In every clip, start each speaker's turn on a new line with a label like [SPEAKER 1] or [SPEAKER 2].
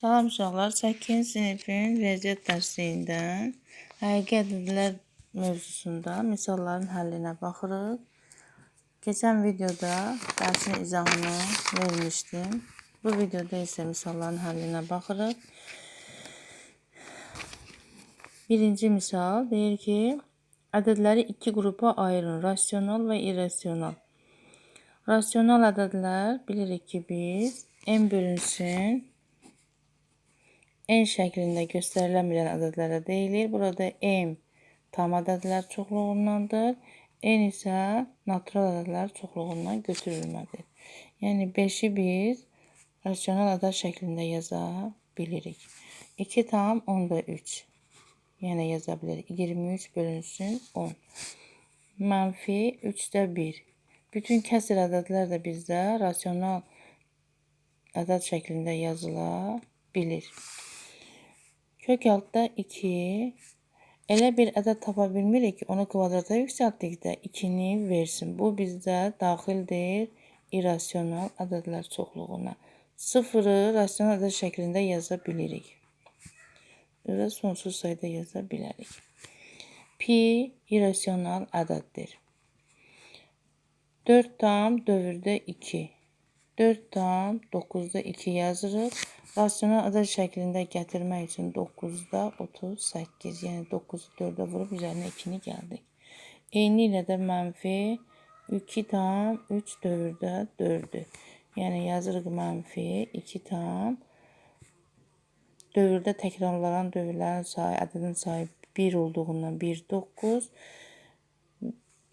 [SPEAKER 1] Salam uşaqlar, 8-ci sinifin riyaziyyat dərsindən həqiqi ədədlər mövzusunda misalların həllinə baxırıq. Keçən videoda dərsin izahını vermişdim. Bu videoda isə misalların həllinə baxırıq. Birinci misal deyir ki, ədədləri iki qrupa ayırın, rasional və irrasional. Rasional ədədlər bilirik ki, biz n bölünsün n şəklində göstərilən ədədlərə deyilir. Burada m tam ədədlər çoxluğundandır. n isə natural ədədlər çoxluğundan götürülmədir. Yəni 5-i biz rasional ədəd şəklində yaza bilirik. 2 tam 10-da 3. Yəni yaza bilirik. 23 bölünsün 10. Mənfi 3-də 1. Bütün kəsr ədədlər də bizdə rasional ədəd şəklində yazıla bilir. Kök altda 2. Elə bir ədəd tapa bilmirik ki, onu kvadrata yüksəltdikdə 2-ni versin. Bu bizdə daxildir irrasional ədədlər çoxluğuna. 0-ı rasional ədəd şəklində yaza bilirik. Və sonsuz sayda yaza bilərik. Pi irrasional ədəddir. 4 tam dövrdə 2. 4 tam 9-da 2 yazırıq. Rasional ədəd şəklində gətirmək üçün 9-da 38, yəni 9-u 4-ə vurub üzərinə 2-ni gəldik. Eyni ilə də mənfi 2 tam 3 dövrdə 4-dür. Yəni yazırıq mənfi 2 tam dövrdə təkrarlanan dövrlərin sayı, ədədin sayı 1 olduğundan 1, 9,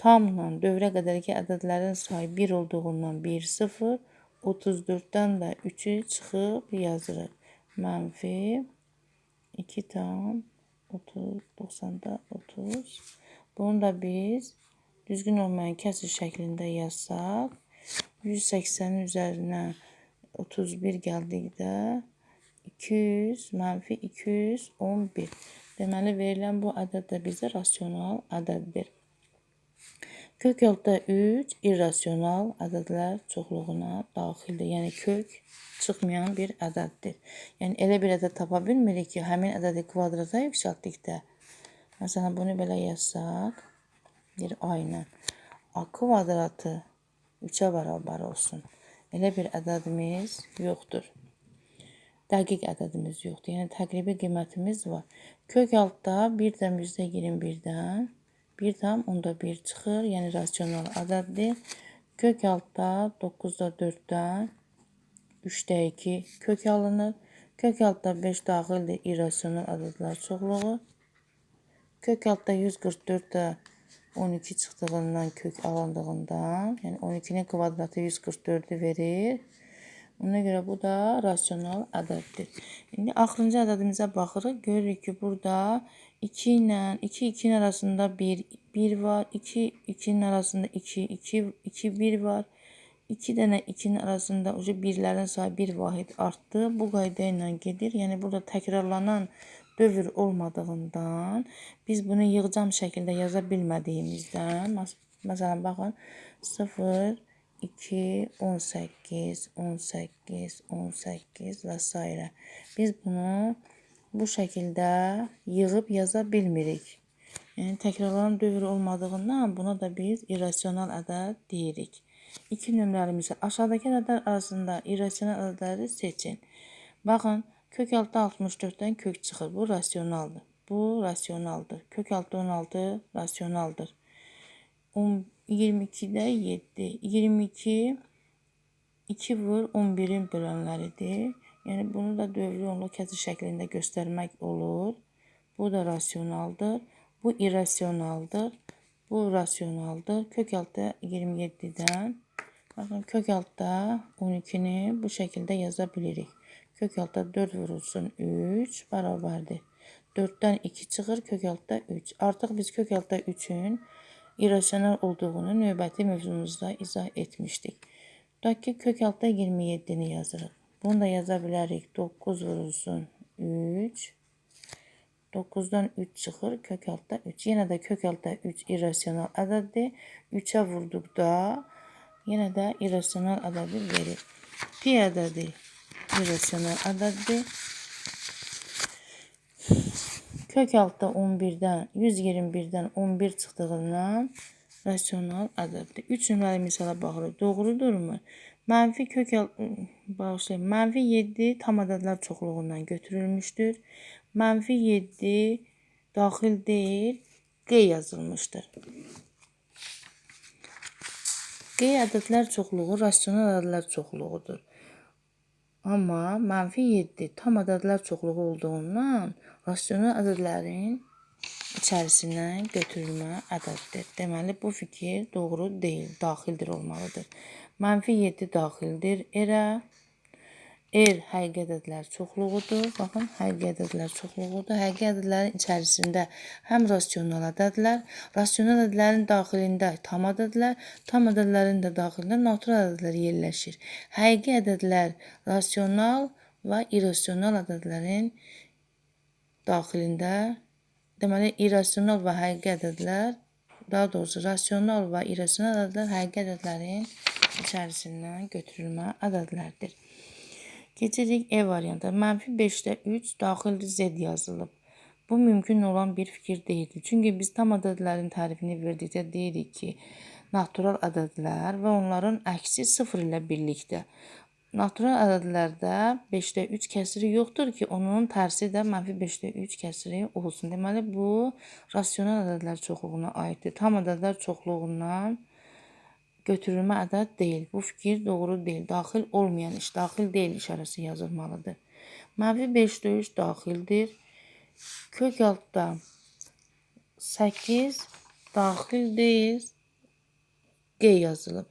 [SPEAKER 1] tamla dövrə qədərki ədədlərin sayı 1 olduğundan 1, 0, 34-dən də 3-ü çıxıb yazırıq. Mənfi 2 tam 30, 90-da 30. Bunu da biz düzgün olmayan kəsr şəklində yazsaq, 180-in üzərinə 31 gəldikdə 200, mənfi 211. Deməli, verilən bu ədəd də bizə rasional ədəddir. Kök yolda 3 irrasional ədədlər çoxluğuna daxildir. Yəni kök çıxmayan bir ədəddir. Yəni elə bir ədəd tapa bilmirik ki, həmin ədədi kvadrata yüksəltdikdə məsələn bunu belə yazsaq, bir a ilə a kvadratı 3-ə bərabər olsun. Elə bir ədədimiz yoxdur. Dəqiq ədədimiz yoxdur. Yəni təqribi qiymətimiz var. Kök altda 1-dən %21-dən 1 tam onda 1 çıxır. Yəni rasional ədəddir. Kök altda 9-da 4-dən 3-də 2 kök alınır. Kök altda 5 daxildir irrasional ədədlər çoxluğu. Kök altda 144-də 12 çıxdığından kök alındığından, yəni 12-nin kvadratı 144-ü verir. Ona görə bu da rasional ədəddir. İndi axırıncı ədədimizə baxırıq. Görürük ki, burada 2 ilə 2 2-nin arasında 1 1 var. 2 2-nin arasında 2 2 2 1 var. 2 dənə 2-nin arasında ucu birlərin sayı 1 vahid artdı. Bu qayda ilə gedir. Yəni burada təkrarlanan dövr olmadığından biz bunu yığcam şəkildə yaza bilmədiyimizdən məsələn baxın 0 2, 18, 18, 18 və s. Biz bunu bu şəkildə yığıb yaza bilmirik. Yəni təkrarlanan dövr olmadığından buna da biz irrasional ədəd deyirik. İki nömrələrimiz aşağıdakı ədədlər arasında irrasional ədədləri seçin. Baxın, kök altı 64-dən kök çıxır. Bu rasionaldır. Bu rasionaldır. Kök altı 16 rasionaldır. 22-də 7. 22 2 vur 11-in bölənləridir. Yəni bunu da dövrü onlu kəsr şəklində göstərmək olur. Bu da rasionaldır. Bu irrasionaldır. Bu rasionaldır. Kök altda 27-dən Baxın, kök altda 12-ni bu şəkildə yaza bilirik. Kök altda 4 vurulsun 3 bərabərdir. 4-dən 2 çıxır, kök altda 3. Artıq biz kök altda 3-ün irrasional olduğunu növbəti mövzumuzda izah etmişdik. Tutaq ki, kök altda 27-ni yazırıq. Bunu da yaza bilərik. 9 vurulsun 3. 9-dan 3 çıxır, kök altda 3. Yenə də kök altda 3 irrasional ədəddir. 3-ə vurduqda yenə də irrasional ədədi verir. Pi ədədi irrasional ədəddir. Kök altda 11-dən 121-dən 11 çıxdığından rasional ədəddir. 3 nömrəli misala baxırıq. Doğrudurmu? Mənfi kök alt, bağışlayın. Mənfi 7 tam ədədlər çoxluğundan götürülmüşdür. Mənfi 7 daxil deyil, Q yazılmışdır. Q ədədlər çoxluğu rasional ədədlər çoxluğudur. Amma mənfi 7 tam ədədlər çoxluğu olduğundan rasional ədədlərin içərisindən götürülmə ədəddir. Deməli, bu fikir doğru deyil, daxildir olmalıdır. Mənfi 7 daxildir erə. R həqiqi ədədlər çoxluğudur. Baxın, həqiqi ədədlər çoxluğudur. Həqiqi ədədlərin içərisində həm rasional ədədlər, rasional ədədlərin daxilində tam ədədlər, tam ədədlərin də daxilində natural ədədlər yerləşir. Həqiqi ədədlər rasional və irrasional ədədlərin daxilində, deməli irrasional və həqiqi ədədlər, daha doğrusu rasional və irrasional ədədlər həqiqi ədədlərin içərisindən götürülmə ədədlərdir. Keçirik E variantı. Mənfi 5-də 3 daxildir Z yazılıb. Bu mümkün olan bir fikir deyildi. Çünki biz tam ədədlərin tərifini verdikdə deyirik ki, natural ədədlər və onların əksi 0 ilə birlikdə. Natural ədədlərdə 5-də 3 kəsiri yoxdur ki, onun tərsi də mənfi 5-də 3 kəsiri olsun. Deməli, bu rasional ədədlər çoxluğuna aiddir. Tam ədədlər çoxluğundan götürülmə ədəd deyil. Bu fikir doğru deyil. Daxil olmayan iş, daxil deyil işarəsi yazılmalıdır. Mənfi 5 3 daxildir. Kök altda 8 daxil deyil. G yazılıb.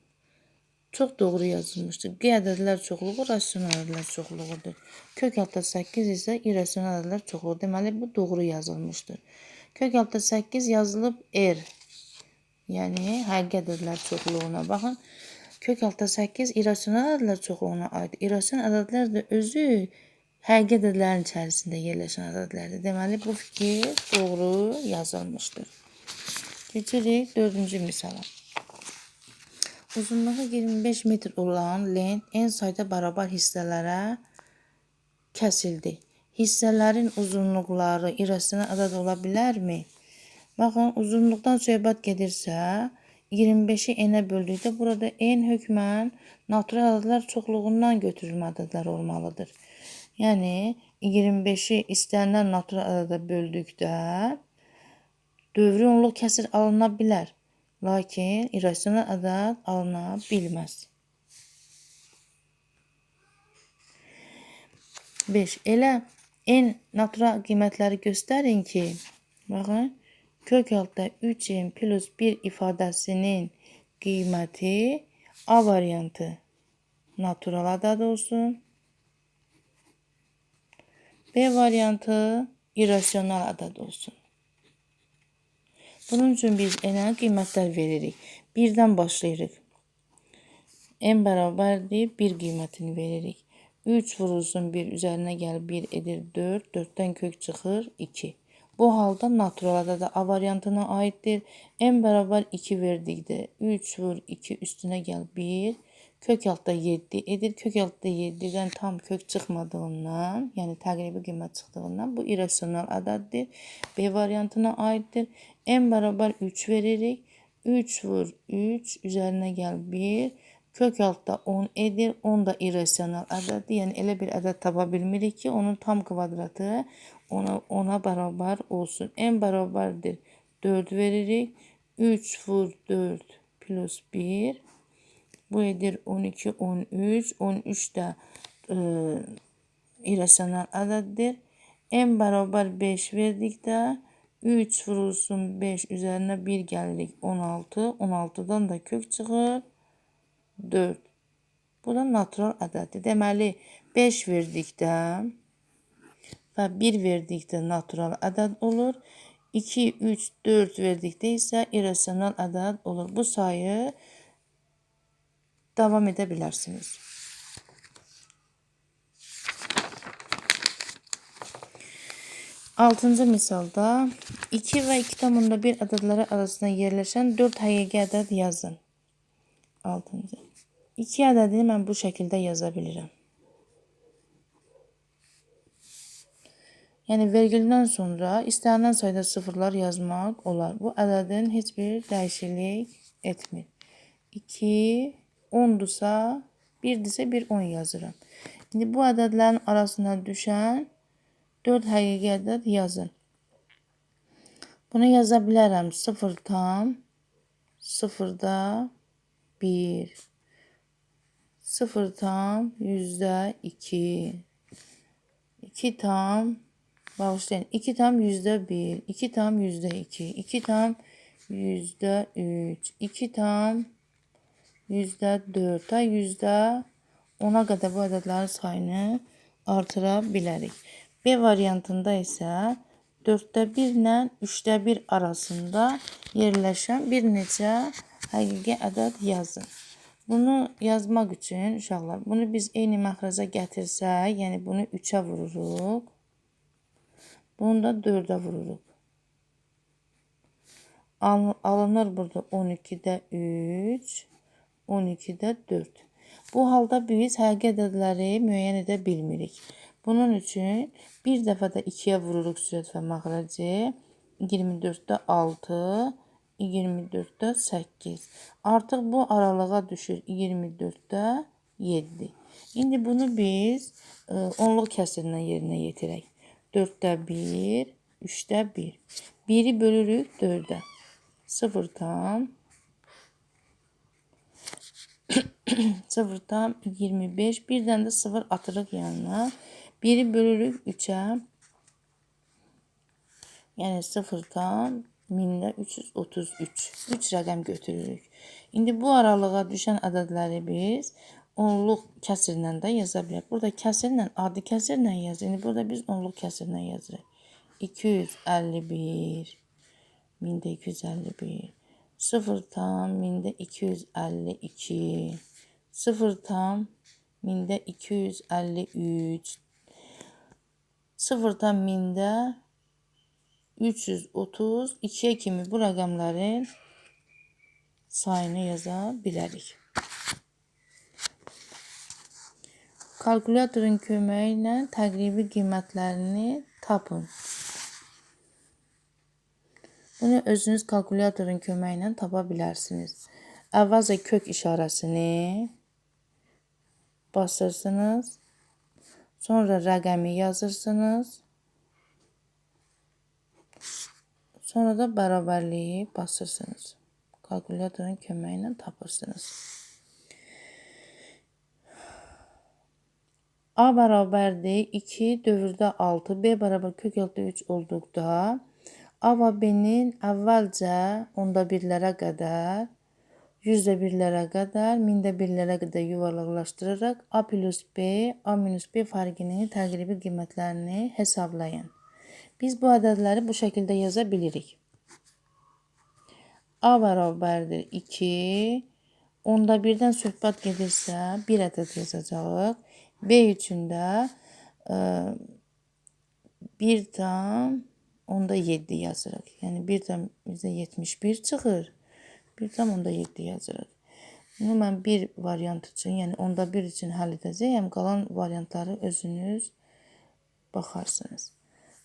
[SPEAKER 1] Çox doğru yazılmışdır. G ədədlər çoxluğu rasional ədədlər çoxluğudur. Kök altda 8 isə irrasional ədədlər çoxluğu. Deməli bu doğru yazılmışdır. Kök altda 8 yazılıb R. Yəni həqiqi ədədlər çoxluğuna baxın. Kök altda 8 irrasional ədədlər çoxluğuna aid. İrrasional ədədlər də özü həqiqi ədədlərin içərisində yerləşən ədədlərdir. Deməli bu fikir doğru yazılmışdır. Keçirik 4-cü misala. Uzunluğu 25 metr olan lent en sayda barabar hissələrə kəsildi. Hissələrin uzunluqları irrasional ədəd ola bilərmi? Baxın, uzunluqdan söhbət gedirsə, 25-i n-ə böldükdə burada n hökmən natural ədədlər çoxluğundan götürülmə ədədlər olmalıdır. Yəni 25-i istənilən natural ədədə böldükdə dövrü onluq kəsir alına bilər. Lakin irrasional ədəd alına bilməz. 5. Elə n natural qiymətləri göstərin ki, baxın, kök altda 3n plus 1 ifadəsinin qiyməti A variantı natural ədəd olsun. B variantı irrasional ədəd olsun. Bunun üçün biz n-ə qiymətlər veririk. 1-dən başlayırıq. n bərabərdir 1 qiymətini veririk. 3 vurulsun 1 üzərinə gəlib 1 edir 4. 4-dən kök çıxır 2. Bu halda naturalada da A variantına aiddir. n bərabər 2 verdikdə 3 vur 2 üstünə gəl 1. Kök altda 7 edir. Kök altda 7-dən tam kök çıxmadığından, yəni təqribi qiymət çıxdığından bu irrasional ədəddir. B variantına aiddir. n bərabər 3 veririk. 3 vur 3 üzərinə gəl 1. Kök altda 10 edir. 10 da irrasional ədəddir. Yəni elə bir ədəd tapa bilmirik ki, onun tam kvadratı ona, ona bərabər olsun. n bərabərdir 4 veririk. 3 vur 4 plus 1. Bu edir 12, 13. 13 də e, irrasional ədəddir. n bərabər 5 verdikdə 3 vurulsun 5 üzərinə 1 gəlirik 16. 16-dan da kök çıxır 4. Bu da natural ədəddir. Deməli 5 verdikdə və 1 verdikdə natural ədəd olur. 2, 3, 4 verdikdə isə irrasional ədəd olur. Bu sayı davam edə bilərsiniz. Altıncı misalda 2 və 2,1 ədədləri arasında yerləşən 4 həqiqi ədəd yazın. Altıncı. 2 ədədini mən bu şəkildə yaza bilirəm. Yəni vergüldən sonra istənilən sayda sıfırlar yazmaq olar. Bu ədədin heç bir dəyişiklik etmir. 2 10-dursa, 1-dirsə 1 10 yazıram. İndi bu ədədlərin arasına düşən 4 həqiqi ədəd yazın. Bunu yaza bilərəm 0 tam 0-da 1 0 tam yüzdə 2 2 tam bağışlayın 2 tam yüzdə 1 2 tam yüzdə 2 2 tam yüzdə 3 2 tam yüzdə 4 ta yüzdə 10-a qədər bu ədədlərin sayını artıra bilərik. B variantında isə 4də 1 ilə 3də 1 arasında yerləşən bir neçə həqiqi ədəd yazın. Bunu yazmaq üçün uşaqlar, bunu biz eyni məxrəcə gətirsək, yəni bunu 3-ə vururuq. Bunu da 4-ə vururuq. Al- Alınır burada 12-də 3, 12-də 4. Bu halda biz həqiqi ədədləri müəyyən edə bilmirik. Bunun üçün bir dəfə də 2-yə vururuq sürət və məxrəci. 24-də 6, 24-də 8. Artıq bu aralığa düşür 24-də 7. İndi bunu biz onluq kəsrlə yerinə yetirək. 4-də 1, 3-də 1. 1-i bölürük 4-ə. 0 tam 0 tam 25. Birdən də 0 atırıq yanına. 1-i bölürük 3-ə. Yəni 0 tam 1000-də 333. 3 rəqəm götürürük. İndi bu aralığa düşən ədədləri biz onluq kəsrlə də yaza bilərik. Burada kəsrlə, adi kəsrlə yazırıq. İndi burada biz onluq kəsrlə yazırıq. 251 1000-də 251 0 tam 1000-də 252 0 tam 1000-də 253 0 tam 1000-də 330 2-yə kimi bu rəqəmlərin sayını yaza bilərik. Kalkulyatorun köməyi ilə təqribi qiymətlərini tapın. Bunu özünüz kalkulyatorun köməyi ilə tapa bilərsiniz. Əvvəlcə kök işarəsini basırsınız. Sonra rəqəmi yazırsınız. Sonra da bərabərliyi basırsınız. Kalkulyatorun köməyi ilə tapırsınız. A bərabərdir 2 dövrdə 6, B bərabər kök altı 3 olduqda A və B-nin əvvəlcə onda birlərə qədər, yüzdə birlərə qədər, mində birlərə qədər yuvarlaqlaşdıraraq A plus B, A minus B fərqinin təqribi qiymətlərini hesablayın. Biz bu ədədləri bu şəkildə yaza bilirik. A bərabərdir 2, onda birdən söhbət gedirsə 1 ədəd yazacağıq. B üçün də ə, 1 tam onda 7 yazırıq. Yəni 1 tam bizə 71 çıxır. 1 tam onda 7 yazırıq. Bunu mən bir variant üçün, yəni onda 1 üçün həll edəcəyəm. Qalan variantları özünüz baxarsınız.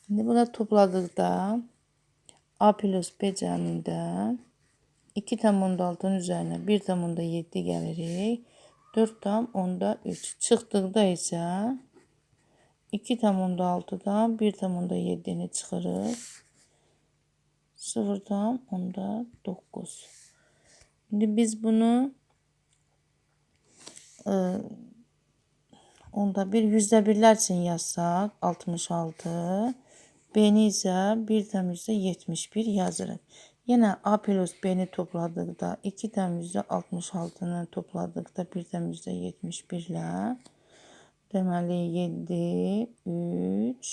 [SPEAKER 1] İndi bunları topladıqda A plus B cəmində 2 tam onda 6-nın üzərinə 1 tam onda 7 gəlirik. 4 tam onda 3. Çıxdıqda isə 2 tam onda 6-dan 1 tam onda 7-ni çıxırıq. 0 tam onda 9. İndi biz bunu ıı, onda bir yüzdə birlər üçün yazsaq 66 B-ni isə 1 tam üzrə 71 yazırıq. Yenə A plus B-ni topladıqda 2 tam üzrə 66-nı topladıqda 1 tam üzrə 71 ilə deməli 7, 3,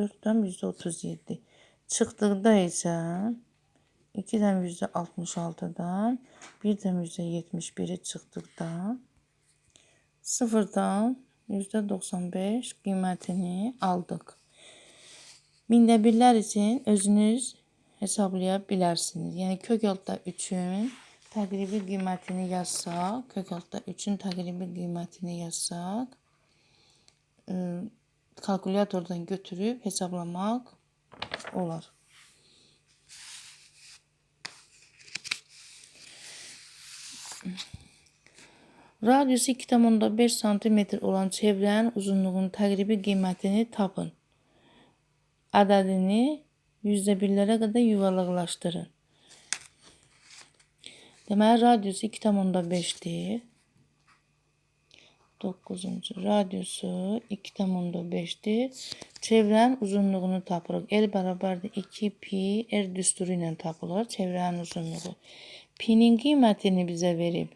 [SPEAKER 1] 4 tam üzrə 37. Çıxdıqda isə 2 tam üzrə 66-dan 1 tam üzrə 71-i çıxdıqda 0 tam yüzdə 95 qiymətini aldıq. Mində birlər üçün özünüz hesablaya bilərsiniz. Yəni kök altda 3-ün təqribi qiymətini yazsaq, kök altda 3-ün təqribi qiymətini yazsaq, ə, kalkulyatordan götürüb hesablamaq olar. Radiusu 2,5 cm olan çevrənin uzunluğunun təqribi qiymətini tapın. Ədədini %1-lərə qədər yuvarlaqlaşdırın. Deməli, radiusu 2,5-dir. 9-cu radiusu 2,5-dir. Çevrənin uzunluğunu tapırıq. L bərabərdir 2 pi r düsturu ilə tapılır çevrənin uzunluğu. Pinin qiymətini bizə verib.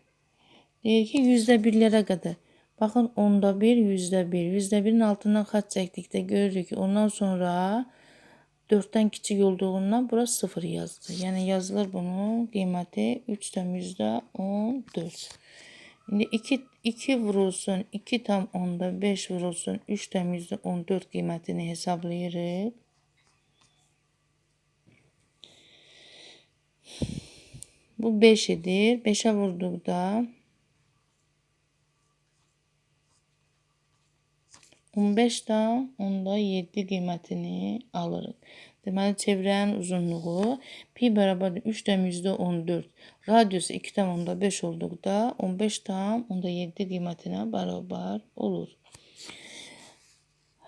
[SPEAKER 1] Deyir ki, yüzdə birlərə qədər. Baxın, onda bir, yüzdə bir. Yüzdə birin altından xat çəkdikdə görürük ki, ondan sonra 4-dən kiçik olduğundan bura 0 yazdı. Yəni yazılır bunun qiyməti 3 yüzdə 14. İndi 2, 2 vurulsun, 2 tam onda 5 vurulsun, 3 yüzdə 14 qiymətini hesablayırıq. Bu 5 edir. 5'ə vurduqda 15 da onda 7 qiymətini alırıq. Deməli, çevrənin uzunluğu pi bərabərdir 3 tam yüzdə 14. Radiusu 2 tam onda 5 olduqda 15 tam onda 7 qiymətinə bərabər olur.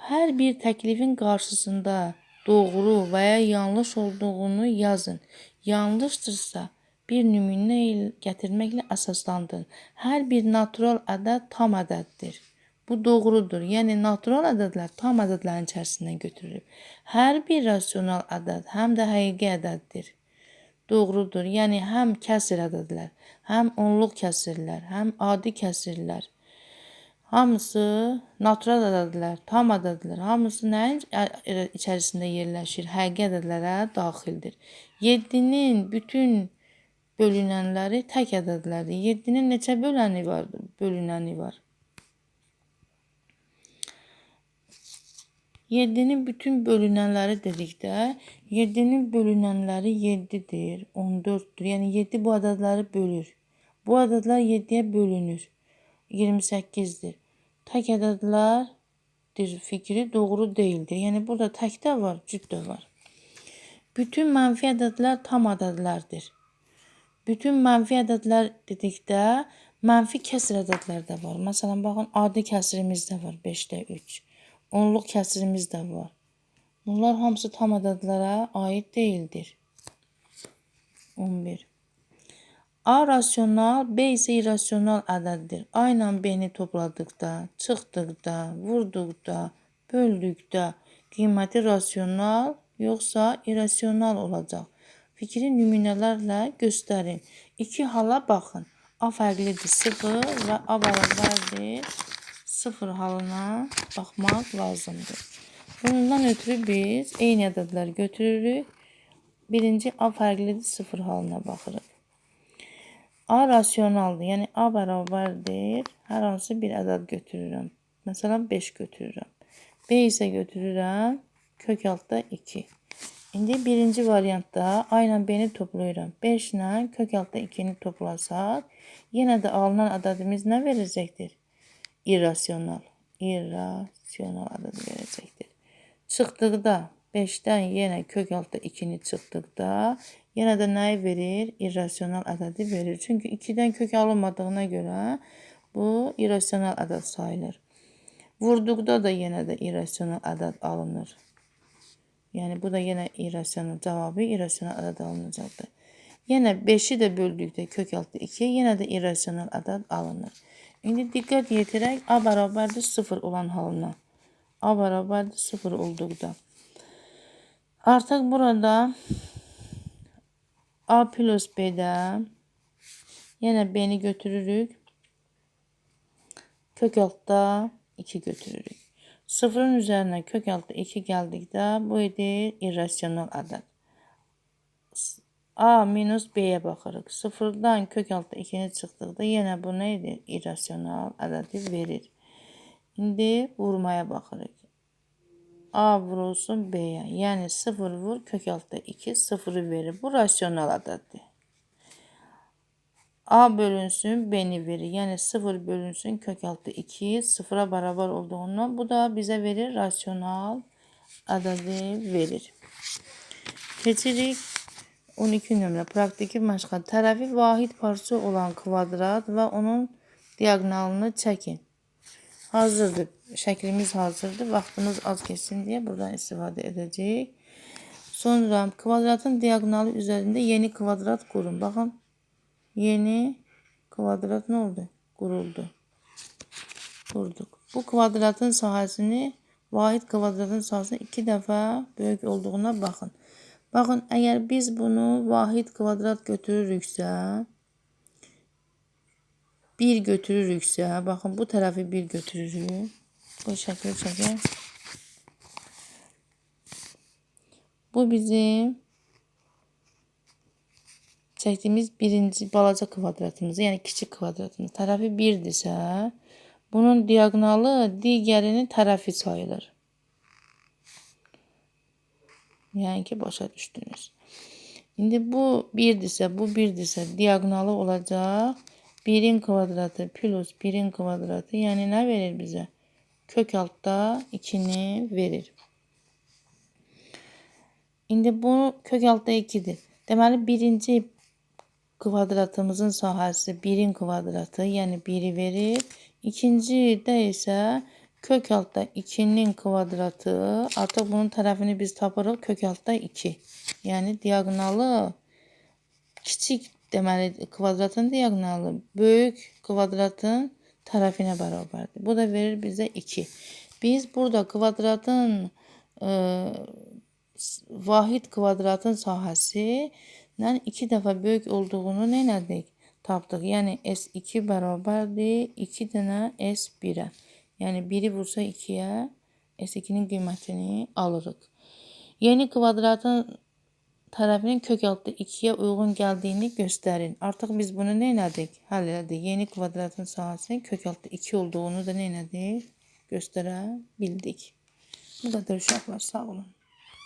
[SPEAKER 1] Hər bir təklifin qarşısında doğru və ya yanlış olduğunu yazın. Yanlışdırsa bir nümunə gətirməklə əsaslandırın. Hər bir natural ədəd tam ədəddir. Bu doğrudur. Yəni natural ədədlər tam ədədlərin içərisindən götürülüb. Hər bir rasional ədəd həm də həqiqi ədəddir. Doğrudur. Yəni həm kəsr ədədlər, həm onluq kəsrlər, həm adi kəsrlər hamısı natural ədədlər, tam ədədlər, hamısı nəyin içərisində yerləşir? Həqiqi ədədlərə daxildir. 7-nin bütün bölünənləri tək ədədlərdir. 7-nin neçə böləni var? Bölünəni var. 7'nin bütün bölünənləri dedikdə 7'nin bölünənləri 7-dir, 14-dür. Yəni 7 bu ədədləri bölür. Bu ədədlər 7-yə bölünür. 28-dir. Tək ədədlərdir fikri doğru deyildir. Yəni burada tək də var, cüt də var. Bütün mənfi ədədlər tam ədədlərdir. Bütün mənfi ədədlər dedikdə mənfi kəsr ədədlər də var. Məsələn, baxın, adi kəsrimiz də var 5-də 3. Onluq kəsrimiz də var. Bunlar hamısı tam ədədlərə aid deyildir. 11. A rasional, B isə irrasional ədəddir. A ilə B-ni topladıqda, çıxdıqda, vurduqda, böldükdə qiyməti rasional yoxsa irrasional olacaq. Fikri nümunələrlə göstərin. İki hala baxın. A fərqlidir 0 və A bərabərdir sıfır halına baxmaq lazımdır. Bundan ötürü biz eyni ədədlər götürürük. Birinci A fərqlidir sıfır halına baxırıq. A rasionaldır. Yəni A bərabərdir. Hər hansı bir ədəd götürürəm. Məsələn 5 götürürəm. B isə götürürəm kök altda 2. İndi birinci variantda A ilə B-ni toplayıram. 5 ilə kök altda 2-ni toplasaq, yenə də alınan ədədimiz nə verəcəkdir? İrrasional, irrasional adını verəcəkdir. Çıxdıqda 5-dən yenə kök altda 2-ni çıxdıqda yenə də nəyi verir? İrrasional ədədi verir. Çünki 2-dən kök alınmadığına görə bu irrasional ədəd sayılır. Vurduqda da yenə də irrasional ədəd alınır. Yəni bu da yenə irrasional cavabı irrasional ədəd alınacaqdır. Yenə 5-i də böldükdə kök altda 2, yenə də irrasional ədəd alınır. İndi dikkat yetirək A bərabərdir 0 olan halına. A bərabərdir 0 olduqda. Artıq burada A plus B-də yenə B-ni götürürük. Kök altda 2 götürürük. Sıfırın üzərinə kök altda 2 gəldikdə bu edir irrasional ədəd. A minus B'yə baxırıq. Sıfırdan kök altı 2-ni çıxdıqda yenə bu nə edir? İrrasional ədədi verir. İndi vurmaya baxırıq. A vurulsun B'yə. Yəni 0 vur kök altda 2 0-ı verir. Bu rasional ədəddir. A bölünsün beni verir. Yani 0 bölünsün kök altı 2 sıfıra beraber olduğundan bu da bize verir rasyonel adedi verir. Keçirik 12 nömrə praktiki məşğəl. Tərəfi vahid parça olan kvadrat və onun diaqonalını çəkin. Hazırdır. Şəklimiz hazırdır. Vaxtımız az keçsin deyə buradan istifadə edəcəyik. Sonra kvadratın diaqonalı üzərində yeni kvadrat qurun. Baxın. Yeni kvadrat ne oldu? Kuruldu. Kurduk. Bu kvadratın sahəsini vahid kvadratın sahəsini iki dəfə böyük olduğuna baxın. Baxın, əgər biz bunu vahid kvadrat götürürüksə, 1 götürürüksə, baxın bu tərəfi 1 götürürük. Bu şəkli çəkək. Bu bizim çəkdiyimiz birinci balaca kvadratımız, yəni kiçik kvadratımız tərəfi 1-dirsə, bunun diaqonalı digərinin tərəfi sayılır. Yəni ki, başa düşdünüz. İndi bu 1-dirsə, bu 1-dirsə, diaqonalı olacaq 1-in kvadratı plus 1-in kvadratı, yəni nə verir bizə? Kök altda 2-ni verir. İndi bu kök altda 2-dir. Deməli, birinci kvadratımızın sahəsi 1-in kvadratı, yəni 1-i verir. İkinci də isə kök altda 2-nin kvadratı, artıq bunun tərəfini biz tapırıq kök altda 2. Yəni diaqonalı kiçik deməli kvadratın diaqonalı böyük kvadratın tərəfinə bərabərdir. Bu da verir bizə 2. Biz burada kvadratın e, vahid kvadratın sahəsi dən iki dəfə böyük olduğunu nə elədik? Tapdıq. Yəni S2 bərabərdir 2 dənə S1-ə. Yəni 1-i vursa 2-yə S2-nin qiymətini alırıq. Yeni kvadratın tərəfinin kök altı 2-yə uyğun gəldiyini göstərin. Artıq biz bunu nə elədik? Həll elədik. Yeni kvadratın sahəsinin kök altı 2 olduğunu da nə elədik? Göstərə bildik. Bu qədər uşaqlar sağ olun.